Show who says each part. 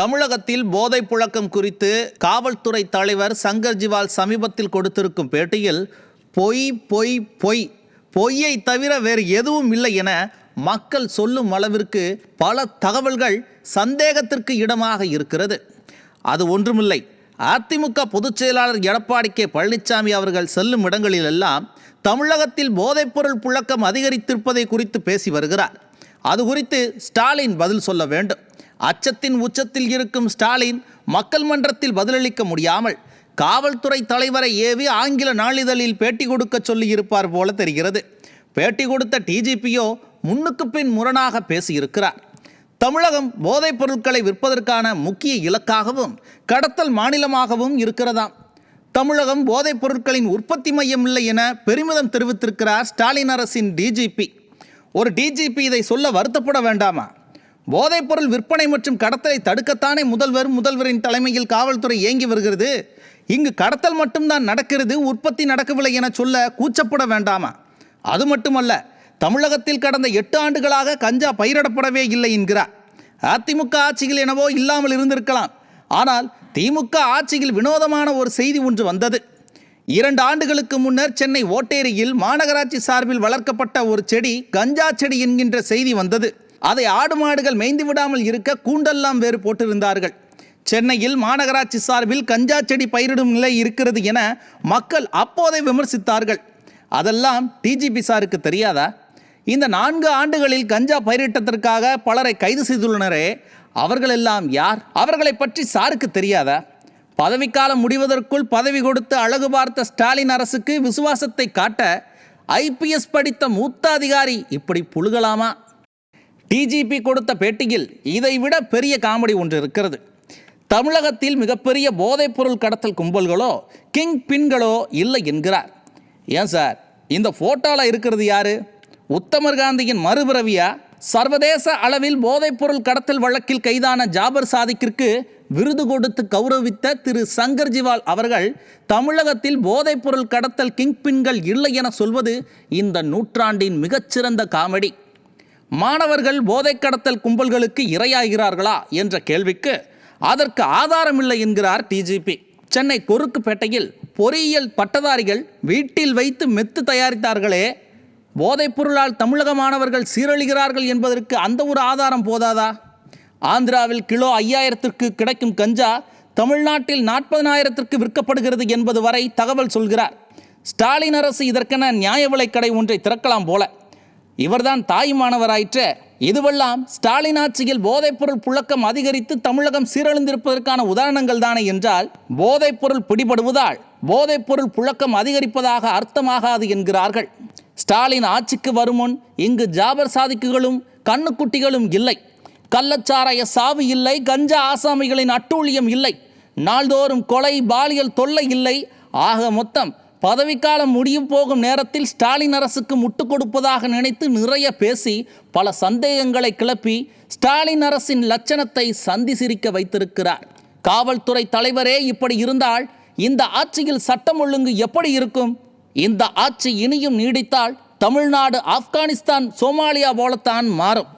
Speaker 1: தமிழகத்தில் போதைப் புழக்கம் குறித்து காவல்துறை தலைவர் சங்கர் ஜிவால் சமீபத்தில் கொடுத்திருக்கும் பேட்டியில் பொய் பொய் பொய். பொய்யை தவிர வேறு எதுவும் இல்லை என மக்கள் சொல்லும் அளவிற்கு பல தகவல்கள் சந்தேகத்திற்கு இடமாக இருக்கிறது. அது ஒன்றுமில்லை. அதிமுக பொதுச் செயலாளர் எடப்பாடி கே. பழனிசாமி அவர்கள் செல்லும் இடங்களிலெல்லாம் தமிழகத்தில் போதைப்பொருள் புழக்கம் அதிகரித்திருப்பதை குறித்து பேசி வருகிறார். அது குறித்து ஸ்டாலின் பதில் சொல்ல வேண்டும். அச்சத்தின் உச்சத்தில் இருக்கும் ஸ்டாலின் மக்கள் மன்றத்தில் பதிலளிக்க முடியாமல் காவல்துறை தலைவரை ஏவி ஆங்கில நாளிதழில் பேட்டி கொடுக்க சொல்லியிருப்பார் போல தெரிகிறது. பேட்டி கொடுத்த டிஜிபியோ முன்னுக்கு பின் முரணாக பேசியிருக்கிறார். தமிழகம் போதைப் பொருட்களை விற்பதற்கான முக்கிய இலக்காகவும் கடத்தல் மாநிலமாகவும் இருக்கிறதாம். தமிழகம் போதைப் பொருட்களின் உற்பத்தி மையம் இல்லை என பெருமிதம் தெரிவித்திருக்கிறார் ஸ்டாலின் அரசின் டிஜிபி ஒரு டிஜிபி இதை சொல்ல வருத்தப்பட வேண்டாமா? போதைப்பொருள் விற்பனை மற்றும் கடத்தலை தடுக்கத்தானே முதல்வர் முதல்வரின் தலைமையில் காவல்துறை இயங்கி வருகிறது? இங்கு கடத்தல் மட்டும்தான் நடக்கிறது உற்பத்தி நடக்கவில்லை என சொல்ல கூச்சப்பட வேண்டாமா? அது மட்டுமல்ல தமிழகத்தில் கடந்த எட்டு ஆண்டுகளாக கஞ்சா பயிரிடப்படவே இல்லை என்கிறார். அதிமுக ஆட்சியில் எனவோ இல்லாமல் இருந்திருக்கலாம். ஆனால் திமுக ஆட்சியில் வினோதமான ஒரு செய்தி ஒன்று வந்தது. இரண்டு ஆண்டுகளுக்கு முன்னர் சென்னை ஓட்டேரியில் மாநகராட்சி சார்பில் வளர்க்கப்பட்ட ஒரு செடி கஞ்சா செடி என்கின்ற செய்தி வந்தது. அதை ஆடு மாடுகள் மேய்ந்து விடாமல் இருக்க கூண்டெல்லாம் வேறு போட்டிருந்தார்கள். சென்னையில் மாநகராட்சி சார்பில் கஞ்சா செடி பயிரிடும் நிலை இருக்கிறது என மக்கள் அப்போதை விமர்சித்தார்கள். அதெல்லாம் டிஜிபி சாருக்கு தெரியாதா? இந்த நான்கு ஆண்டுகளில் கஞ்சா பயிரிட்டதற்காக பலரை கைது செய்துள்ளனரே அவர்களெல்லாம் யார்? அவர்களை பற்றி சாருக்கு தெரியாதா? பதவிக்காலம் முடிவதற்குள் பதவி கொடுத்து அழகு பார்த்த ஸ்டாலின் அரசுக்கு விசுவாசத்தை காட்ட ஐபிஎஸ் படித்த மூத்த அதிகாரி இப்படி புழுகலாமா? டிஜிபி கொடுத்த பேட்டியில் இதைவிட பெரிய காமெடி ஒன்று இருக்கிறது. தமிழகத்தில் மிகப்பெரிய போதைப்பொருள் கடத்தல் கும்பல்களோ கிங் பின்களோ இல்லை என்கிறார். ஏன் சார்? இந்த ஃபோட்டோவில் இருக்கிறது யாரு? உத்தமர் காந்தியின் மறுபிறவியா? சர்வதேச அளவில் போதைப்பொருள் கடத்தல் வழக்கில் கைதான ஜாபர் சாதிக்கிற்கு விருது கொடுத்து கௌரவித்த திரு சங்கர் ஜிவால் அவர்கள் தமிழகத்தில் போதைப்பொருள் கடத்தல் கிங் பின்கள் இல்லை என சொல்வது இந்த நூற்றாண்டின் மிகச்சிறந்த காமெடி. மாணவர்கள் போதை கடத்தல் கும்பல்களுக்கு இரையாகிறார்களா என்ற கேள்விக்கு அதற்கு ஆதாரமில்லை என்கிறார் டிஜிபி. சென்னை கொருக்குப்பேட்டையில் பொறியியல் பட்டதாரிகள் வீட்டில் வைத்து மெத்து தயாரித்தார்களே. போதைப் பொருளால் தமிழக மாணவர்கள் சீரழிகிறார்கள் என்பதற்கு அந்த ஒரு ஆதாரம் போதாதா? ஆந்திராவில் கிலோ ஐயாயிரத்திற்கு கிடைக்கும் கஞ்சா தமிழ்நாட்டில் நாற்பதனாயிரத்திற்கு விற்கப்படுகிறது என்பது வரை தகவல் சொல்கிறார். ஸ்டாலின் அரசு இதற்கென நியாய விலைக்கடை ஒன்றை திறக்கலாம் போல. இவர்தான் தாயுமானவராயிற்ற இதுவெல்லாம் ஸ்டாலின் ஆட்சியில் போதைப்பொருள் புழக்கம் அதிகரித்து தமிழகம் சீரழிந்திருப்பதற்கான உதாரணங்கள் தானே என்றால் போதைப்பொருள் பிடிபடுவதால் போதைப்பொருள் புழக்கம் அதிகரிப்பதாக அர்த்தமாகாது என்கிறார்கள். ஸ்டாலின் ஆட்சிக்கு வருமுன் இங்கு ஜாபர் சாதிக்குகளும் கண்ணுக்குட்டிகளும் இல்லை. கள்ளச்சாராய சாவு இல்லை கஞ்சா ஆசாமிகளின் அட்டூழியம் இல்லை. நாள்தோறும் கொலை பாலியல் தொல்லை இல்லை. ஆக மொத்தம் பதவிக்காலம் முடியும் போகும் நேரத்தில் ஸ்டாலின் அரசுக்கு முட்டு கொடுப்பதாக நினைத்து நிறைய பேசி பல சந்தேகங்களை கிளப்பி ஸ்டாலின் அரசின் லட்சணத்தை சந்தி சிரிக்க வைத்திருக்கிறார். காவல்துறை தலைவரே இப்படி இருந்தால் இந்த ஆட்சியில் சட்டம் ஒழுங்கு எப்படி இருக்கும்? இந்த ஆட்சி இனியும் நீடித்தால் தமிழ்நாடு ஆப்கானிஸ்தான் சோமாலியா போலத்தான் மாறும்.